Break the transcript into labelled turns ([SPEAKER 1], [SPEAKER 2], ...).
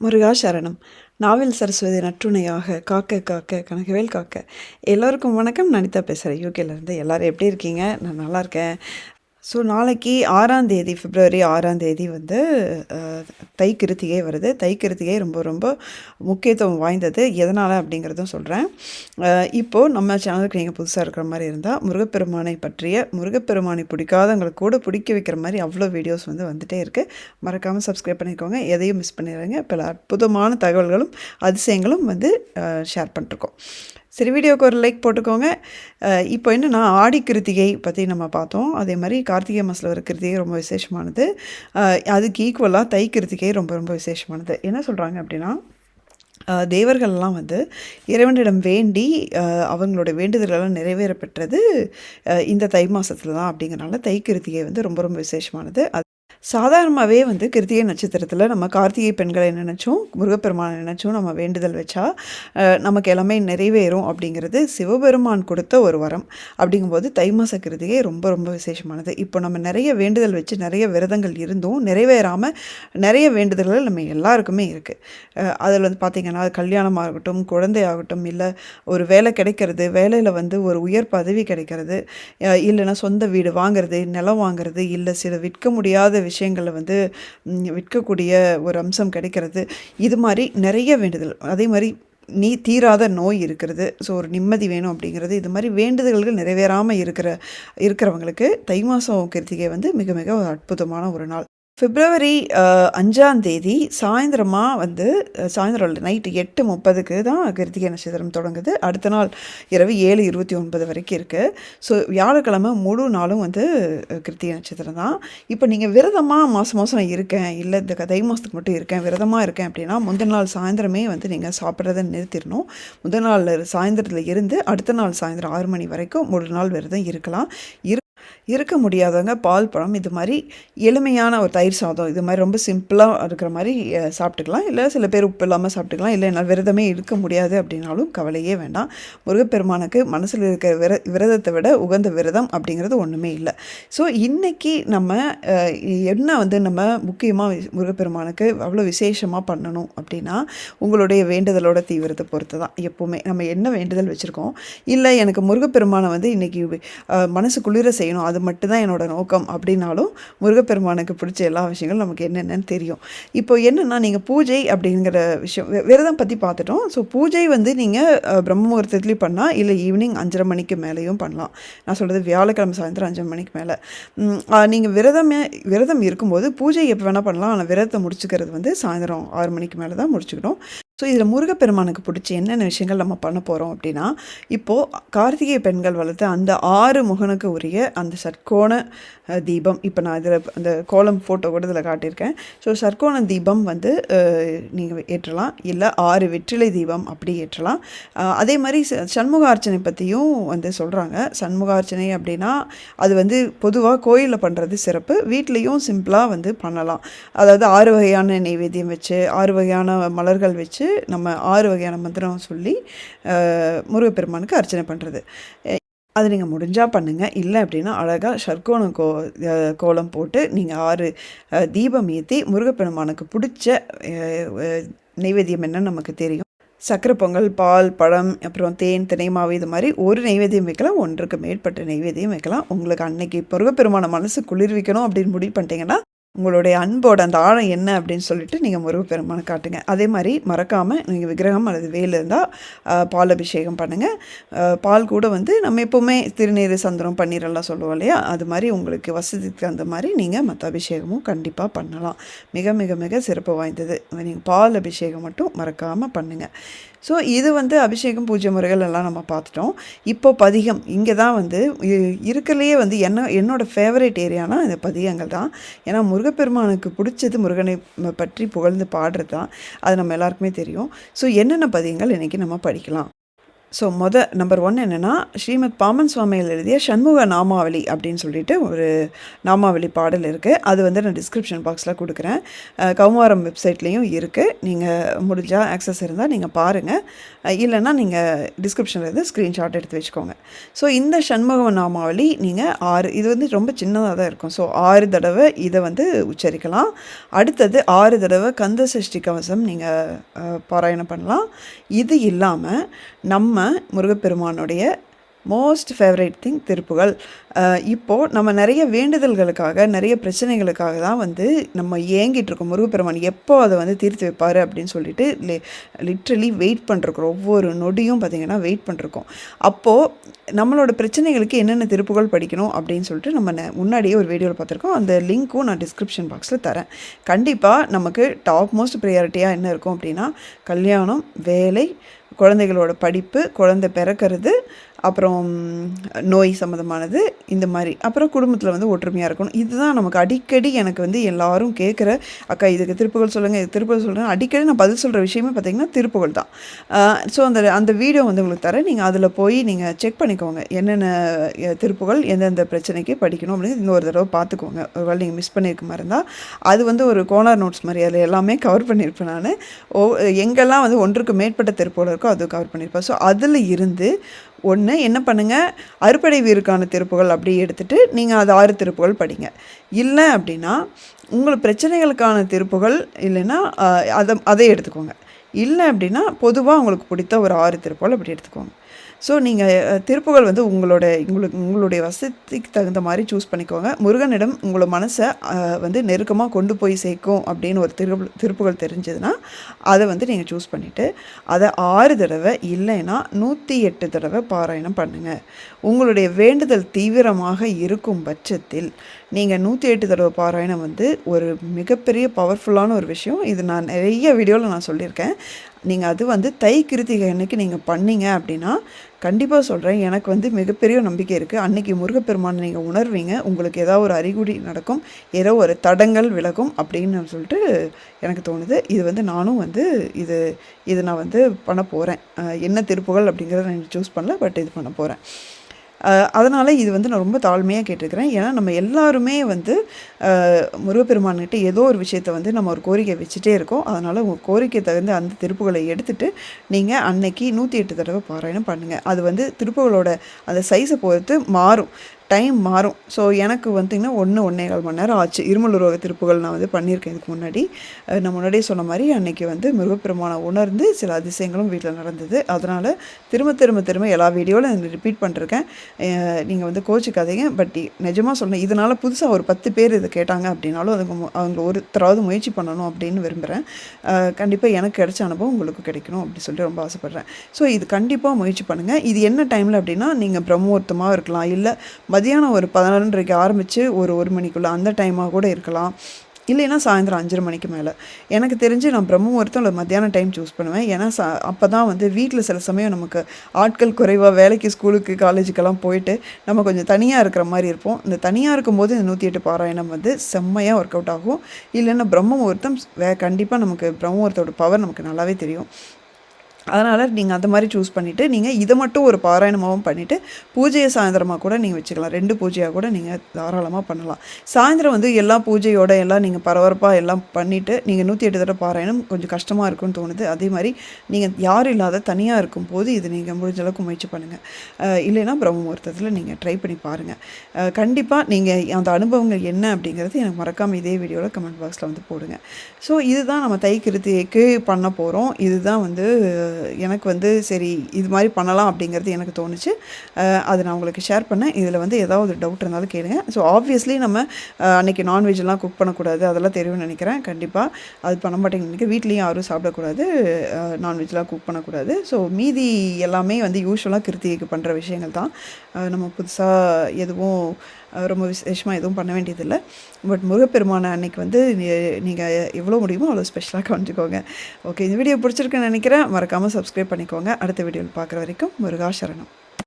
[SPEAKER 1] முருகா சரணம் நாவல் சரஸ்வதி நற்றுணையாக காக்க காக்க கனகவேல் காக்க. எல்லோருக்கும் வணக்கம். நனிதா பேசுகிறேன் யூகேலேருந்து எல்லோரும் எப்படி இருக்கீங்க? நான் நல்லா இருக்கேன். ஸோ நாளைக்கு ஆறாம் தேதி பிப்ரவரி ஆறாம் தேதி வந்து தை கிருத்திகை வருது. தை கிருத்திகை ரொம்ப ரொம்ப முக்கியத்துவம் வாய்ந்தது. எதனால் அப்படிங்கிறதும் சொல்கிறேன் இப்போது நம்ம சேனலுக்கு நீங்கள் புதுசாக இருக்கிற மாதிரி இருந்தால் முருகப்பெருமானை பற்றிய முருகப்பெருமானை பிடிக்காதவங்களுக்கு கூட பிடிக்க வைக்கிற மாதிரி அவ்வளோ வீடியோஸ் வந்து வந்துகிட்டே இருக்குது மறக்காமல் சப்ஸ்கிரைப் பண்ணிக்கோங்க. எதையும் மிஸ் பண்ணிடுறீங்க பல அற்புதமான தகவல்களும் அதிசயங்களும் வந்து ஷேர் பண்ணிருக்கோம். சரி வீடியோவுக்கு ஒரு லைக் போட்டுக்கோங்க. இப்போ இப்போ நான் ஆடி கிருத்திகை பற்றி நம்ம பார்த்தோம். அதே மாதிரி கார்த்திகை மாதத்தில் வர கிருத்திகை ரொம்ப விசேஷமானது. அதுக்கு ஈக்குவலாக தை கிருத்திகை ரொம்ப ரொம்ப விசேஷமானது. என்ன சொல்கிறாங்க அப்படின்னா தேவர்கள்லாம் வந்து இறைவனிடம் வேண்டி அவங்களோட வேண்டுதல்கள்லாம் நிறைவேற பெற்றது இந்த தை மாதத்தில் தான் அப்படிங்கிறனால தை கிருத்திகை வந்து ரொம்ப ரொம்ப விசேஷமானது. சாதாரணமாகவே வந்து கிருத்திகை நட்சத்திரத்தில் நம்ம கார்த்திகை பெண்களை நினச்சோம்? முருகப்பெருமானை நினச்சோம். நம்ம வேண்டுதல் வச்சா நமக்கு எல்லாமே நிறைவேறும் அப்படிங்கிறது சிவபெருமான் கொடுத்த ஒரு வரம். அப்படிங்கும்போது தை மாத கிருத்திகை ரொம்ப ரொம்ப விசேஷமானது. இப்போ நம்ம நிறைய வேண்டுதல் வச்சு நிறைய விரதங்கள் இருந்தும் நிறைவேறாமல் நிறைய வேண்டுதல்கள் நம்ம எல்லாருக்குமே இருக்குது அதில் வந்து பார்த்திங்கன்னா கல்யாணமாகட்டும் குழந்தையாகட்டும் இல்லை ஒரு வேலை கிடைக்கிறது வேலையில் வந்து ஒரு உயர் பதவி கிடைக்கிறது இல்லைன்னா சொந்த வீடு வாங்குறது நிலம் வாங்குறது இல்லை சில விற்க முடியாத விஷயங்களை வந்து விற்கக்கூடிய ஒரு அம்சம் கிடைக்கிறது. இது மாதிரி நிறைய வேண்டுதல். அதே மாதிரி நீ தீராத நோய் இருக்கிறது. ஸோ ஒரு நிம்மதி வேணும் அப்படிங்கிறது. இது மாதிரி வேண்டுதல்கள் நிறைவேறாமல் இருக்கிற இருக்கிறவங்களுக்கு தை மாதம் கிருத்திகை வந்து மிக மிக ஒரு அற்புதமான ஒரு நாள். பிப்ரவரி அஞ்சாம் தேதி சாயந்தரமாக வந்து சாயந்தரம் நைட்டு எட்டு முப்பதுக்கு தான் கிருத்திகை நட்சத்திரம் தொடங்குது. அடுத்த நாள் இரவு ஏழு இருபத்தி ஒன்பது வரைக்கும் இருக்குது ஸோ வியாழக்கிழமை முழு நாளும் வந்து கிருத்திகை நட்சத்திரம் தான். இப்போ நீங்கள் விரதமாக மாதம் மாதம் நான் இருக்கேன் இல்லை இந்த தை மாதத்துக்கு மட்டும் இருக்கேன் விரதமாக இருக்கேன் அப்படின்னா முந்தின நாள் சாயந்தரமே வந்து நீங்கள் சாப்பிட்றத நிறுத்திடணும். முதல் நாள் சாயந்தரத்தில் இருந்து அடுத்த நாள் சாயந்தரம் ஆறு மணி வரைக்கும் முழு நாள் விரதம் இருக்கலாம். இரு இருக்க முடியாதவங்க பால் பழம் இது மாதிரி எளிமையான ஒரு தயிர் சாதம் இது மாதிரி ரொம்ப சிம்பிளாக இருக்கிற மாதிரி சாப்பிட்டுக்கலாம். இல்லை சில பேர் உப்பு இல்லாமல் சாப்பிட்டுக்கலாம். இல்லை என்னால் விரதமே இருக்க முடியாது அப்படின்னாலும் கவலையே வேண்டாம். முருகப்பெருமானுக்கு மனசில் இருக்கிற விர விரதத்தை விட உகந்த விரதம் அப்படிங்கிறது ஒன்றுமே இல்லை. ஸோ இன்றைக்கி நம்ம என்ன வந்து நம்ம முக்கியமாக முருகப்பெருமானுக்கு அவ்வளோ விசேஷமாக பண்ணணும் அப்படின்னா உங்களுடைய வேண்டுதலோட தீவிரத்தை பொறுத்து தான் எப்போவுமே நம்ம என்ன வேண்டுதல் வச்சுருக்கோம்? இல்லை எனக்கு முருகப்பெருமானை வந்து இன்றைக்கி மனசு குளிர செய்யணும். அது மட்டும்தான் என்னோட நோக்கம் அப்படின்னாலும் முருகப்பெருமானுக்கு பிடிச்ச எல்லா விஷயங்களும் நமக்கு என்னென்னு தெரியும். இப்போ என்னென்னா நீங்கள் பூஜை அப்படிங்கிற விஷயம் விரதம் பற்றி பார்த்துட்டோம். ஸோ பூஜை வந்து நீங்கள் பிரம்ம முகூர்த்தத்துலேயும் பண்ணலாம் இல்லை ஈவினிங் அஞ்சரை மணிக்கு மேலேயும் பண்ணலாம். நான் சொல்கிறது வியாழக்கிழமை சாயந்தரம் அஞ்சரை மணிக்கு மேலே. நீங்கள் விரதமே விரதம் இருக்கும்போது பூஜை எப்போ வேணால் பண்ணலாம். ஆனால் விரதத்தை முடிச்சுக்கிறது வந்து சாயந்தரம் ஆறு மணிக்கு மேலே தான் முடிச்சுக்கணும் ஸோ இதில் முருகப்பெருமானுக்கு பிடிச்ச என்னென்ன விஷயங்கள் நம்ம பண்ண போகிறோம் அப்படின்னா இப்போது கார்த்திகை பெண்கள் வளர்த்து அந்த ஆறு முகனுக்கு உரிய அந்த சர்க்கோண தீபம். இப்போ நான் இதில் அந்த கோலம் ஃபோட்டோ கூட இதில் காட்டியிருக்கேன். ஸோ சர்க்கோண தீபம் வந்து நீங்கள் ஏற்றலாம். இல்லை ஆறு வெற்றிலை தீபம் அப்படி ஏற்றலாம். அதே மாதிரி ச- சண்முகார்ச்சனை பற்றியும் வந்து சொல்கிறாங்க சண்முகார்ச்சனை அப்படின்னா அது வந்து பொதுவாக கோயிலில் பண்ணுறது சிறப்பு. வீட்லேயும் சிம்பிளாக வந்து பண்ணலாம். அதாவது ஆறு வகையான நைவேத்தியம் வச்சு ஆறு வகையான மலர்கள் வச்சு நம்ம ஆறு வகையான மந்திரம் சொல்லி முருகப்பெருமானுக்கு அர்ச்சனை பண்ணுறது அது நீங்கள் முடிஞ்சால் பண்ணுங்கள் இல்லை அப்படின்னா அழகாக ஷர்கோணம் கோ கோலம் போட்டு நீங்கள் ஆறு தீபம் ஏற்றி முருகப்பெருமானுக்கு பிடிச்ச நைவேத்தியம் என்ன என்னன்னு நமக்கு தெரியும். சக்கரை பொங்கல் பால் பழம் அப்புறம் தேன் தினை மாவு இது மாதிரி ஒரு நைவேத்தியம் வைக்கலாம். ஒன்றுக்கு மேற்பட்ட நைவேத்தியம் வைக்கலாம். உங்களுக்கு அன்னைக்கு முருகப்பெருமான மனசு குளிர்விக்கணும் அப்படின்னு முடிவு பண்ணிட்டீங்கன்னா உங்களுடைய அன்போட அந்த ஆழம் என்ன அப்படின்னு சொல்லிட்டு நீங்கள் முருகப்பெருமானை காட்டுங்க. அதே மாதிரி மறக்காமல் நீங்கள் விக்கிரகம் அல்லது வேல் இருந்தால் பால் அபிஷேகம் பண்ணுங்கள் பால் கூட வந்து நம்ம எப்போவுமே திருநீர் சந்திரம் பன்னீரெல்லாம் சொல்லுவோம் இல்லையா? அது மாதிரி உங்களுக்கு வசதிக்கு தகுந்த மாதிரி நீங்கள் மற்ற அபிஷேகமும் கண்டிப்பாக பண்ணலாம். மிக மிக மிக சிறப்பு வாய்ந்தது. நீங்கள் பால் அபிஷேகம் மட்டும் மறக்காமல் பண்ணுங்கள் ஸோ இது வந்து அபிஷேகம் பூஜை முறைகள் எல்லாம் நம்ம பார்த்துட்டோம். இப்போ பதிகம் இங்கே தான் வந்து இ- வந்து என்ன என்னோடய ஃபேவரேட் ஏரியானா இந்த பதிகங்கள் தான். ஏன்னா முருகப்பெருமானுக்கு பிடிச்சது முருகனை பற்றி புகழ்ந்து பாடுறது தான். அது நம்ம எல்லாருக்குமே தெரியும். ஸோ என்னென்ன பதிகங்கள் இன்றைக்கி நம்ம படிக்கலாம்? ஸோ மொத நம்பர் ஒன் என்னென்னா ஸ்ரீமத் பாமன் சுவாமிகள் எழுதிய சண்முக நாமாவளி அப்படின்னு சொல்லிட்டு ஒரு நாமாவளி பாடல் இருக்குது அது வந்து நான் டிஸ்கிரிப்ஷன் பாக்ஸில் கொடுக்குறேன். கௌமாரம் வெப்சைட்லேயும் இருக்குது நீங்கள் முடிஞ்சால் ஆக்சஸ் இருந்தால் நீங்கள் பாருங்கள் இல்லைன்னா நீங்கள் டிஸ்கிரிப்ஷனில் இருந்து ஸ்க்ரீன்ஷாட் எடுத்து வச்சுக்கோங்க. ஸோ இந்த சண்முக நாமாவளி நீங்கள் ஆறு இது வந்து ரொம்ப சின்னதாக தான் இருக்கும். ஸோ ஆறு தடவை இதை வந்து உச்சரிக்கலாம். அடுத்தது ஆறு தடவை கந்த சஷ்டி கவசம் நீங்கள் பாராயணம் பண்ணலாம். இது இல்லாமல் நம்ம முருகப்பெருமானுடைய மோஸ்ட் ஃபேவரட் திங் திருப்புகள். இப்போது நம்ம நிறைய வேண்டுதல்களுக்காக நிறைய பிரச்சனைகளுக்காக தான் வந்து நம்ம ஏங்கிட்டு இருக்கோம். முருகப்பெருமான் எப்போ அதை வந்து தீர்த்து வைப்பார் அப்படின்னு சொல்லிட்டு லிட்ரலி வெயிட் பண்ணிருக்கோம் ஒவ்வொரு நொடியும் பார்த்திங்கன்னா வெயிட் பண்ணிருக்கோம். அப்போது நம்மளோட பிரச்சனைகளுக்கு என்னென்ன திருப்புகள் படிக்கணும் அப்படின்னு சொல்லிட்டு நம்ம முன்னாடியே ஒரு வீடியோவில் பார்த்துருக்கோம். அந்த லிங்க்கும் நான் டிஸ்கிரிப்ஷன் பாக்ஸில் தரேன். கண்டிப்பாக நமக்கு டாப் மோஸ்ட் ப்ரையாரிட்டியாக என்ன இருக்கும் அப்படின்னா கல்யாணம் வேலை குழந்தைகளோட படிப்பு குழந்தை பிறக்கிறது அப்புறம் நோய் சம்மந்தமானது இந்த மாதிரி. அப்புறம் குடும்பத்தில் வந்து ஒற்றுமையாக இருக்கணும். இதுதான் நமக்கு அடிக்கடி எனக்கு வந்து எல்லாரும் கேட்குற அக்கா இதுக்கு திருப்புகள் சொல்லுங்கள் இது திருப்புகள் சொல்லுங்கள் அடிக்கடி நான் பதில் சொல்கிற விஷயமே பார்த்தீங்கன்னா திருப்புகள் தான். ஸோ அந்த அந்த வீடியோ வந்து உங்களுக்கு தரேன். நீங்கள் அதில் போய் நீங்கள் செக் பண்ணிக்கோங்க. என்னென்ன திருப்புகள் எந்தெந்த பிரச்சனைக்கு படிக்கணும் அப்படின்னு இன்னொரு தடவை பார்த்துக்கோங்க ஒருவேளை நீங்கள் மிஸ் பண்ணியிருக்க மாதிரி இருந்தால் அது வந்து ஒரு கோனார் நோட்ஸ் மாதிரி அதில் எல்லாமே கவர் பண்ணியிருப்பேன் நான். ஓ எங்கெல்லாம் வந்து ஒன்றுக்கு மேற்பட்ட திருப்புகள் இருக்கோ அது கவர் பண்ணியிருப்பேன் ஸோ அதில் இருந்து ஒன்று என்ன பண்ணுங்கள் அறுப்படை வீருக்கான திருப்புகள் அப்படி எடுத்துகிட்டு நீங்கள் அது ஆறு திருப்புகள் படிங்க. இல்லை அப்படின்னா உங்கள் பிரச்சனைகளுக்கான திருப்புகள் இல்லைன்னா அதை அதை எடுத்துக்கோங்க. இல்லை அப்படின்னா பொதுவாக உங்களுக்கு பிடித்த ஒரு ஆறு திருப்புகள் அப்படி எடுத்துக்கோங்க. ஸோ நீங்கள் திருப்புகள் வந்து உங்களோட உங்களுக்கு உங்களுடைய வசதிக்கு தகுந்த மாதிரி சூஸ் பண்ணிக்கோங்க. முருகனிடம் உங்களோட மனசை வந்து நெருக்கமாக கொண்டு போய் சேர்க்கும் அப்படின்னு ஒரு திரு திருப்புகள் தெரிஞ்சதுன்னா அதை வந்து நீங்கள் சூஸ் பண்ணிவிட்டு அதை ஆறு தடவை இல்லைன்னா நூற்றி எட்டு தடவை பாராயணம் பண்ணுங்கள் உங்களுடைய வேண்டுதல் தீவிரமாக இருக்கும் பட்சத்தில் நீங்கள் நூற்றி எட்டு தடவை பாராயணம் வந்து ஒரு மிகப்பெரிய பவர்ஃபுல்லான ஒரு விஷயம். இது நான் நிறைய வீடியோவில் நான் சொல்லியிருக்கேன். நீங்கள் அது வந்து தை கிருத்திகை அன்னைக்கு நீங்கள் பண்ணீங்க அப்படின்னா கண்டிப்பாக சொல்கிறேன் எனக்கு வந்து மிகப்பெரிய நம்பிக்கை இருக்குது அன்னைக்கு முருகப்பெருமானை நீங்கள் உணர்வீங்க. உங்களுக்கு ஏதாவது ஒரு அறிகுறி நடக்கும் ஏதோ ஒரு தடங்கள் விலகும் அப்படின்னு சொல்லிட்டு எனக்கு தோணுது. இது வந்து நானும் வந்து இது இது நான் வந்து பண்ண போகிறேன் என்ன திருப்புகள் அப்படிங்கிறத நான் சூஸ் பண்ணல பட் இது பண்ண போகிறேன் அதனால் இது வந்து நான் ரொம்ப தாழ்மையாக கேட்டிருக்கிறேன். ஏன்னா நம்ம எல்லாருமே வந்து முருகப்பெருமான்கிட்ட ஏதோ ஒரு விஷயத்தை வந்து நம்ம ஒரு கோரிக்கை வச்சுட்டே இருக்கோம். அதனால் உங்கள் கோரிக்கை தகுந்த அந்த திருப்புகளை எடுத்துகிட்டு நீங்கள் அன்னைக்கு நூற்றி எட்டு தடவை பாராயணம் பண்ணுங்கள் அது வந்து திருப்புகளோட அந்த சைஸை பொறுத்து மாறும். டைம் மாறும். ஸோ எனக்கு வந்துங்கன்னா ஒன்று ஒன்றே கால் மணி நேரம் ஆச்சு. இருமலுருவக திருப்புகள் நான் வந்து பண்ணியிருக்கேன் இதுக்கு முன்னாடி. நான் முன்னாடியே சொன்ன மாதிரி அன்னைக்கு வந்து முருகப்பெருமானை உணர்ந்து சில அதிசயங்களும் வீட்டில் நடந்தது. அதனால் திரும்ப திரும்ப திரும்ப எல்லா வீடியோவில் ரிப்பீட் பண்ணிருக்கேன். நீங்கள் வந்து கோச்சிக்காதீங்க. பட் நிஜமாக சொன்னேன் இதனால் புதுசாக ஒரு பத்து பேர் இதை கேட்டாங்க அப்படின்னாலும் அதுக்கு அவங்க ஒருத்தராவது முயற்சி பண்ணணும் அப்படின்னு விரும்புகிறேன் கண்டிப்பாக எனக்கு கிடைச்ச அனுபவம் உங்களுக்கு கிடைக்கணும் அப்படின்னு சொல்லிட்டு ரொம்ப ஆசைப்பட்றேன். ஸோ இது கண்டிப்பாக முயற்சி பண்ணுங்கள் இது என்ன டைமில் அப்படின்னா நீங்கள் பிரம்மோர்த்தமாக இருக்கலாம். இல்லை மதியானம் ஒரு பதினொன்றரைக்கு ஆரம்பித்து ஒரு ஒரு மணிக்குள்ளே அந்த டைமாக கூட இருக்கலாம். இல்லைன்னா சாயந்தரம் அஞ்சரை மணிக்கு மேலே. எனக்கு தெரிஞ்சு நான் பிரம்ம இல்லை மத்தியான டைம் சூஸ் பண்ணுவேன். ஏன்னா சா அப்போ தான் வந்து வீட்டில் சில சமயம் நமக்கு ஆட்கள் குறைவாக வேலைக்கு ஸ்கூலுக்கு காலேஜுக்கெல்லாம் போயிட்டு நம்ம கொஞ்சம் தனியாக இருக்கிற மாதிரி இருப்போம். இந்த தனியாக இருக்கும்போது இந்த நூற்றி எட்டு பாராயணம் வந்து செம்மையாக ஒர்க் அவுட் ஆகும். இல்லைன்னா பிரம்ம முகூர்த்தம் வே கண்டிப்பாக நமக்கு பிரம்ம முகூர்த்தோட பவர் நமக்கு நல்லாவே தெரியும். அதனால் நீங்கள் அந்த மாதிரி சூஸ் பண்ணிவிட்டு நீங்கள் இதை மட்டும் ஒரு பாராயணமாகவும் பண்ணிவிட்டு பூஜையை சாயந்தரமாக கூட நீங்கள் வச்சுக்கலாம். ரெண்டு பூஜையாக கூட நீங்கள் தாராளமாக பண்ணலாம். சாயந்தரம் வந்து எல்லா பூஜையோட எல்லாம் நீங்கள் பரபரப்பாக எல்லாம் பண்ணிவிட்டு நீங்கள் நூற்றி எட்டு தடவை பாராயணம் கொஞ்சம் கஷ்டமாக இருக்கும்னு தோணுது. அதே மாதிரி நீங்கள் யாரும் இல்லாத தனியாக இருக்கும் போது இது நீங்கள் முடிஞ்ச அளவுக்கு முயற்சி பண்ணுங்கள் இல்லைன்னா பிரம்ம முகூர்த்தத்தில் நீங்கள் ட்ரை பண்ணி பாருங்கள் கண்டிப்பாக நீங்கள் அந்த அனுபவங்கள் என்ன அப்படிங்கிறது எனக்கு மறக்காமல் இதே வீடியோவில் கமெண்ட் பாக்ஸில் வந்து போடுங்க. ஸோ இதுதான் நம்ம தைக்கிருத்தியைக்கு பண்ண போகிறோம் இதுதான் வந்து எனக்கு வந்து சரி இது மாதிரி பண்ணலாம் அப்படிங்கிறது எனக்கு தோணுச்சு. அது நான் உங்களுக்கு ஷேர் பண்ணேன். இதில் வந்து ஏதாவது டவுட் இருந்தாலும் கேளுங்க. ஸோ ஆப்வியஸ்லி நம்ம அன்றைக்கி நான்வெஜ்லாம் குக் பண்ணக்கூடாது. அதெல்லாம் தெரியும்னு நினைக்கிறேன். கண்டிப்பாக அது பண்ண மாட்டேங்கன்னு நினைக்கிறேன். வீட்லேயும் யாரும் சாப்பிடக்கூடாது. நான்வெஜ்லாம் குக் பண்ணக்கூடாது. ஸோ மீதி எல்லாமே வந்து யூஸ்வலாக கிருத்திகைக்கு பண்ணுற விஷயங்கள் தான். நம்ம புதுசாக எதுவும் ரொம்ப விசேஷமாக எதுவும் பண்ண வேண்டியதில்லை. பட் முருகப்பெருமான அன்னைக்கு வந்து நீங்கள் எவ்வளோ முடியுமோ அவ்வளோ ஸ்பெஷலாக கவனிச்சுக்கோங்க. ஓகே இந்த வீடியோ பிடிச்சிருக்குன்னு நினைக்கிறேன். மறக்காமல் மறக்காமல் சப்ஸ்கிரைப் பண்ணிக்கோங்க. அடுத்த வீடியோவில் பார்க்குற வரைக்கும் முருகா சரணம்.